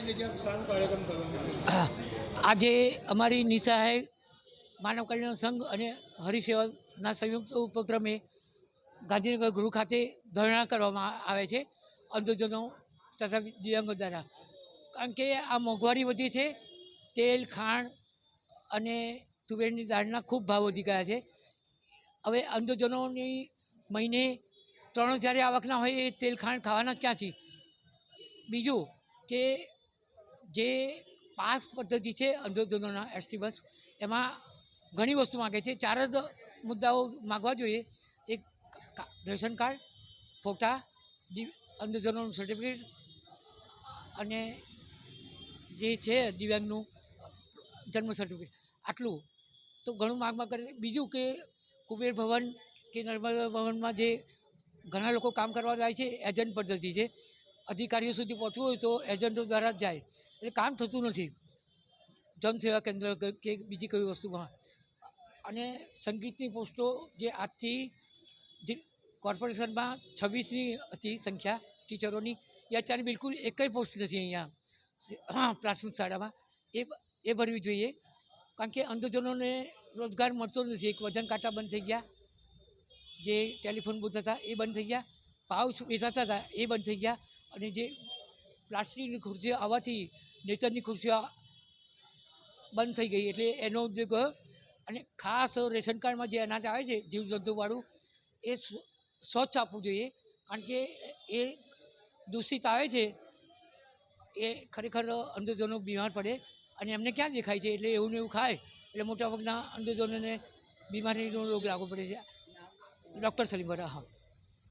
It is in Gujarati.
આજે અમારી નિસહાય માનવ કલ્યાણ સંઘ અને હરિસેવાના સંયુક્ત ઉપક્રમે ગાંધીનગર ગૃહ ખાતે ધરણા કરવામાં આવે છે, અંધજનો તથા દિવ્યાંગો દ્વારા. કારણ કે આ મોંઘવારી વધી છે, તેલ ખાંડ અને તુવેરની દાળના ખૂબ ભાવ વધી ગયા છે. હવે અંધજનોની મહિને ત્રણ હજાર આવકના હોય એ તેલ ખાંડ ખાવાના ક્યાંથી? બીજું કે જે પાસ પદ્ધતિ છે અંધજનોના એસટી બસ એમાં ઘણી વસ્તુ માગે છે. ચાર જ મુદ્દાઓ માગવા જોઈએ. એક રેશન કાર્ડ, ફોટા અંધજનોનું સર્ટિફિકેટ અને જે છે દિવ્યાંગનું જન્મ સર્ટિફિકેટ આટલું. તો ઘણું માગ માગ કરે. બીજું કે કુબેર ભવન કે નર્મદા ભવનમાં જે ઘણા લોકો કામ કરવા જાય છે એજન્ટ પદ્ધતિ છે અધિકારીઓ સુધી પહોંચવું હોય તો એજન્ટો દ્વારા જ જાય. એટલે કામ થતું નથી. જનસેવા કેન્દ્ર કે- બીજી કઈ વસ્તુમાં. અને સંગીતની પોસ્ટો જે આજથી જે કોર્પોરેશનમાં છવ્વીસની હતી સંખ્યા, ટીચરોની, એ અત્યારે બિલકુલ એકય પોસ્ટ નથી અહીંયા. પ્રાથમિક શાળામાં. એ એ ભરવી જોઈએ. કારણ કે અંધજનોને રોજગાર મળતો નથી. એક વજન કાંટા બંધ થઈ ગયા. જે ટેલિફોન બુથ હતા, એ બંધ થઈ ગયા. પાઉચ વેચાતા હતા, એ બંધ થઈ ગયા. અને જે પ્લાસ્ટિકની ખુરશીઓ આવવાથી નેચરની ખુરશીઓ બંધ થઈ ગઈ. એટલે એનો ઉદ્યોગ અને ખાસ રેશન કાર્ડમાં જે અનાજ આવે છે, જીવજંતુવાળું, એ સ્વચ્છ આપવું જોઈએ. કારણ કે એ દૂષિત આવે છે, એ ખરેખર અંધજનો બીમાર પડે અને એમને ક્યાં દેખાય છે? એટલે એવું ને એવું ખાય. એટલે મોટાભાગના અંધજનોને બીમારીનો રોગ લાગુ પડે છે. ડૉક્ટર સલીમ વરા હા.